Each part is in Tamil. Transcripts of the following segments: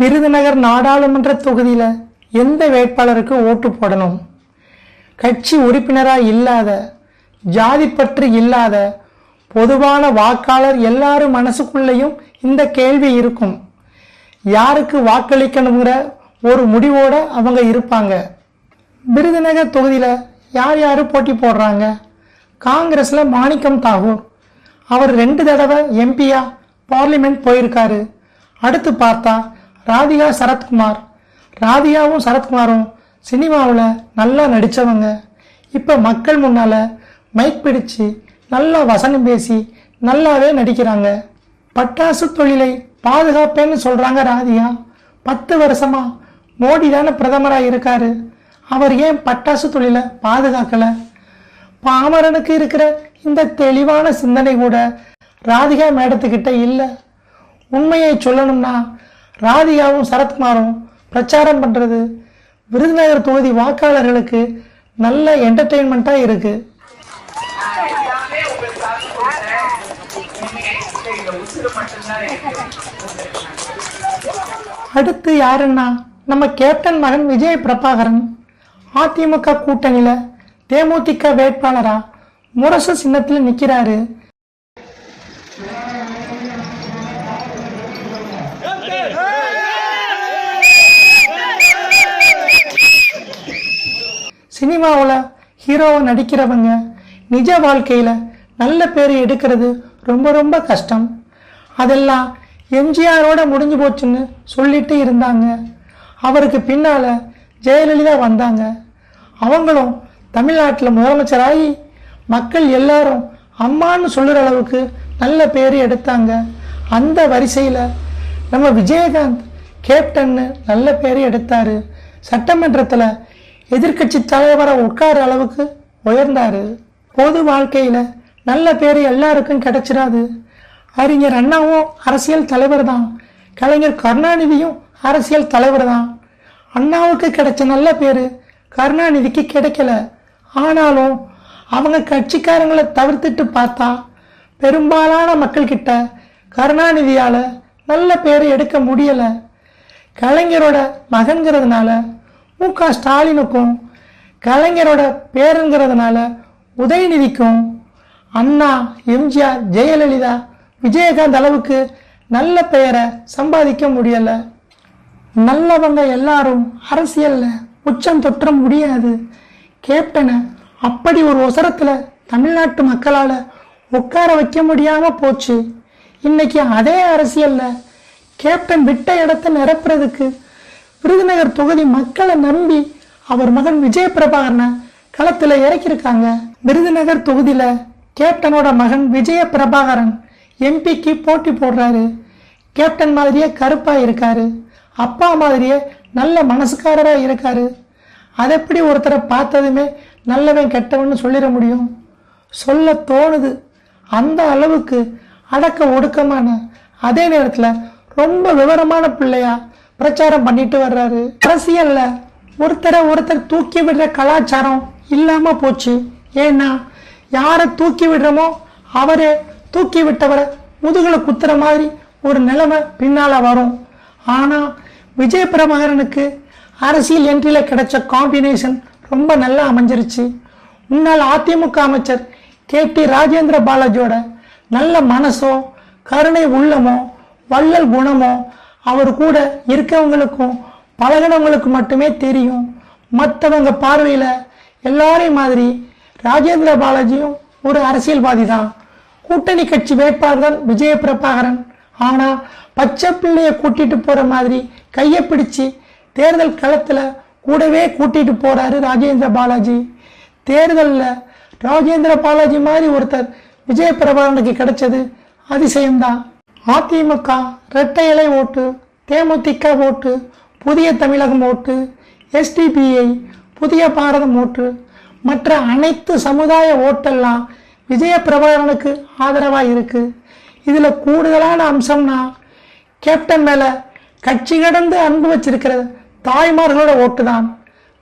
விருதுநகர் நாடாளுமன்ற தொகுதியில் எந்த வேட்பாளருக்கு ஓட்டு போடணும்? கட்சி உறுப்பினராக இல்லாத ஜாதி பற்று இல்லாத பொதுவான வாக்காளர் எல்லாரும் மனசுக்குள்ளேயும் இந்த கேள்வி இருக்கும். யாருக்கு வாக்களிக்கணுங்கிற ஒரு முடிவோடு அவங்க இருப்பாங்க. விருதுநகர் தொகுதியில் யார் யார் போட்டி போடுறாங்க? காங்கிரஸில் மாணிக்கம் தாகூர். அவர் ரெண்டு தடவை எம்பியா பார்லிமெண்ட் போயிருக்காரு. அடுத்து பார்த்தா ராதிகா சரத்குமார். ராதிகாவும் சரத்குமாரும் சினிமாவில் நல்லா நடித்தவங்க இப்போ மக்கள் முன்னால் மைக் பிடிச்சு நல்லா வசனம் பேசி நல்லாவே நடிக்கிறாங்க. பட்டாசு தொழிலை பாதுகாப்பேன்னு சொல்கிறாங்க ராதிகா. பத்து வருஷமாக மோடி தானே பிரதமராக இருக்காரு. அவர் ஏன் பட்டாசு தொழிலை பாதுகாக்கலை? பாமரனுக்கு இருக்கிற இந்த தெளிவான சிந்தனை கூட ராதிகா மேடத்துக்கிட்ட இல்லை. உண்மையை சொல்லணும்னா ராதிகாவும் சரத்குமாரும் பிரச்சாரம் பண்ணுறது விருதுநகர் தொகுதி வாக்காளர்களுக்கு நல்ல என்டர்டெயின்மெண்ட்டாக இருக்குது இருக்கு. அடுத்து யாருன்னா நம்ம கேப்டன் மகன் விஜய் பிரபாகரன். அதிமுக கூட்டணியில் தேமுதிக வேட்பாளரா முரசு சின்னத்தில் நிற்கிறாரு சினிமாவில் ஹீரோவை நடிக்கிறவங்க நிஜ வாழ்க்கையில் நல்ல பேர் எடுக்கிறது ரொம்ப ரொம்ப கஷ்டம். அதெல்லாம் எம்ஜிஆரோட முடிஞ்சு போச்சுன்னு சொல்லிட்டு இருந்தாங்க. அவருக்கு பின்னால் ஜெயலலிதா வந்தாங்க. அவங்களும் தமிழ்நாட்டில் முதலமைச்சராகி மக்கள் எல்லாரும் அம்மான்னு சொல்லுற அளவுக்கு நல்ல பேர் எடுத்தாங்க. அந்த வரிசையில் நம்ம விஜயகாந்த் கேப்டன்னு நல்ல பேர் எடுத்தார். சட்டமன்றத்தில் எதிர்க்கட்சி தலைவரை உட்கார அளவுக்கு உயர்ந்தாரு. பொது வாழ்க்கையில் நல்ல பேர் எல்லாருக்கும் கிடைச்சிடாது அறிஞர் அண்ணாவும் அரசியல் தலைவர் தான் கலைஞர் கருணாநிதியும் அரசியல் தலைவர் தான் அண்ணாவுக்கு கிடைச்ச நல்ல பேர் கருணாநிதிக்கு கிடைக்கல. ஆனாலும் அவங்க கட்சிக்காரங்களை தவிர்த்துட்டு பார்த்தா பெரும்பாலான மக்கள்கிட்ட கருணாநிதியால் நல்ல பேர் எடுக்க முடியலை. கலைஞரோட மகன்கிறதுனால மு க ஸ்டாலினுக்கும் கலைஞரோட பேருங்கிறதுனால உதயநிதிக்கும் அண்ணா எம்ஜிஆர் ஜெயலலிதா விஜயகாந்த் அளவுக்கு நல்ல பெயரை சம்பாதிக்க முடியலை. நல்லவங்க எல்லாரும் அரசியலில் உச்சம் தொற்ற முடியாது. கேப்டனை அப்படி ஒரு ஒசரத்தில் தமிழ்நாட்டு மக்களால் உட்கார வைக்க முடியாமல் போச்சு. இன்னைக்கு அதே அரசியலில் கேப்டன் விட்ட இடத்த நிரப்புறதுக்கு விருதுநகர் தொகுதி மக்களை நம்பி அவர் மகன் விஜய பிரபாகரனை களத்தில் இறக்கியிருக்காங்க. விருதுநகர் தொகுதியில் கேப்டனோட மகன் விஜய பிரபாகரன் எம்பிக்கு போட்டி போடுறாரு. கேப்டன் மாதிரியே கருப்பாக இருக்காரு. அப்பா மாதிரியே நல்ல மனசுக்காரராக இருக்காரு. அதை எப்படி ஒருத்தரை பார்த்ததுமே நல்லவன் கெட்டவன்னு சொல்லிட முடியும். சொல்ல தோணுது. அந்த அளவுக்கு அடக்க ஒடுக்கமான அதே நேரத்தில் ரொம்ப விவரமான பிள்ளையா பிரச்சாரம் பண்ணிட்டு வர்றாரு. அரசியல்ல ஒருத்தரை ஒருத்தர் தூக்கி விடுற கலாச்சாரம் இல்லாம போச்சு. ஏன்னா யாரை தூக்கி விடுறோமோ அவரே தூக்கி விட்டவரை முதுகில் குத்துற மாதிரி ஒரு நிலைமை பின்னால வரும். ஆனா விஜய் பிரபாகரனுக்கு அரசியல் என்ட்ரியில் கிடைச்ச காம்பினேஷன் ரொம்ப நல்லா அமைஞ்சிருச்சு. முன்னாள் அதிமுக அமைச்சர் கே டி ராஜேந்திர பாலாஜியோட நல்ல மனசோ கருணை உள்ளமோ வள்ளல் குணமோ அவர் கூட இருக்கவங்களுக்கும் பழகினவங்களுக்கு மட்டுமே தெரியும். மற்றவங்க பார்வையில் எல்லாரையும் மாதிரி ராஜேந்திர பாலாஜியும் ஒரு அரசியல்வாதி தான். கூட்டணி கட்சி வேட்பாளர் தான் விஜய பிரபாகரன். ஆனால் பச்சை பிள்ளையை கூட்டிட்டு போகிற மாதிரி கையை பிடிச்சு தேர்தல் களத்தில் கூடவே கூட்டிட்டு போகிறாரு ராஜேந்திர பாலாஜி. தேர்தலில் ராஜேந்திர பாலாஜி மாதிரி ஒருத்தர் விஜய பிரபாகரனுக்கு கிடைச்சது அதிசயம்தான். அதிமுக இரட்டை இலை ஓட்டு தேமுதிக ஓட்டு புதிய தமிழகம் ஓட்டு எஸ்டிபிஐ புதிய பாரதம் ஓட்டு. மற்ற அனைத்து சமுதாய ஓட்டெல்லாம் விஜய பிரபாகரனுக்கு ஆதரவாக இருக்குது இதில் கூடுதலான அம்சம்னா கேப்டன் மேலே கட்சி கடந்து அன்பு வச்சிருக்கிற தாய்மார்களோட ஓட்டு தான்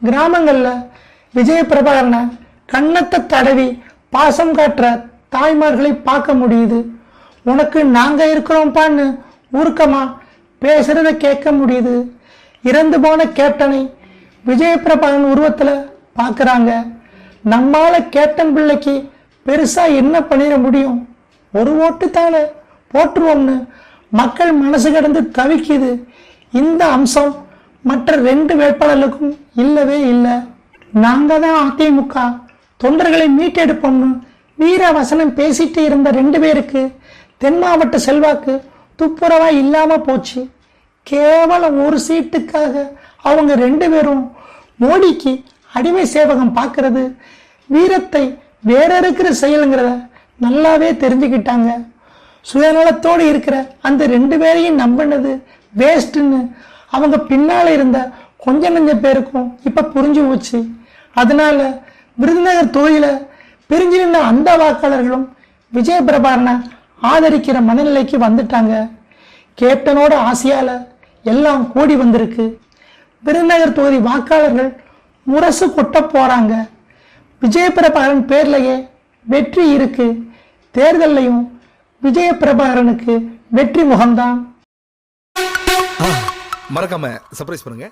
கிராமங்களில் விஜய பிரபாகரனை கன்னத்தை தடவி பாசம் காட்டுற தாய்மார்களை பார்க்க முடியுது. உனக்கு நாங்கள் இருக்கிறோம்ப்பான்னு ஊருக்கமா? பேசுறத கேட்க முடியுது. இறந்து போன கேப்டனை விஜயபிரபாகன் உருவத்துல பார்க்குறாங்க நம்மால கேப்டன் பிள்ளைக்கு பெருசா என்ன பண்ணிட முடியும்? ஒரு ஓட்டு தானே போட்டுருவோம்னு மக்கள் மனசு கடந்து தவிக்குது. இந்த அம்சம் மற்ற ரெண்டு வேட்பாளர்களுக்கும் இல்லவே இல்லை. நாங்க தான் அதிமுக. தொண்டர்களை மீட்டெடுப்போம்னு வீர வசனம் பேசிட்டு இருந்த ரெண்டு பேருக்கு தென் மாவட்ட செல்வாக்கு துப்புரவா இல்லாமல் போச்சு. கேவலம் ஒரு சீட்டுக்காக அவங்க ரெண்டு பேரும் மோடிக்கு அடிமை சேவகம் பார்க்கறது வீரத்தை வேற இருக்கிற செயலுங்கிறத நல்லாவே தெரிஞ்சுக்கிட்டாங்க. சுயநலத்தோடு இருக்கிற அந்த ரெண்டு பேரையும் நம்பினது வேஸ்ட்டுன்னு அவங்க பின்னால் இருந்த கொஞ்ச நஞ்ச பேருக்கும் இப்போ புரிஞ்சு போச்சு. அதனால விருதுநகர் தொகுதியில பிரிஞ்சு நின்ற அந்த வாக்காளர்களும் விஜயபிரபாரனை ஆதரிக்கிற மனநிலைக்கு வந்துட்டாங்க. கேப்டனோட ஆசையால எல்லாம் கூடி வந்திருக்கு. விருதுநகர் தொகுதி வாக்காளர்கள் முரசு கொட்ட போறாங்க. விஜயபிரபாகரன் பேர்லயே வெற்றி இருக்கு. தேர்தல்லையும் விஜயபிரபாகரனுக்கு வெற்றி முகம்தான். மறக்காம சர்ப்ரைஸ் பண்ணுங்க.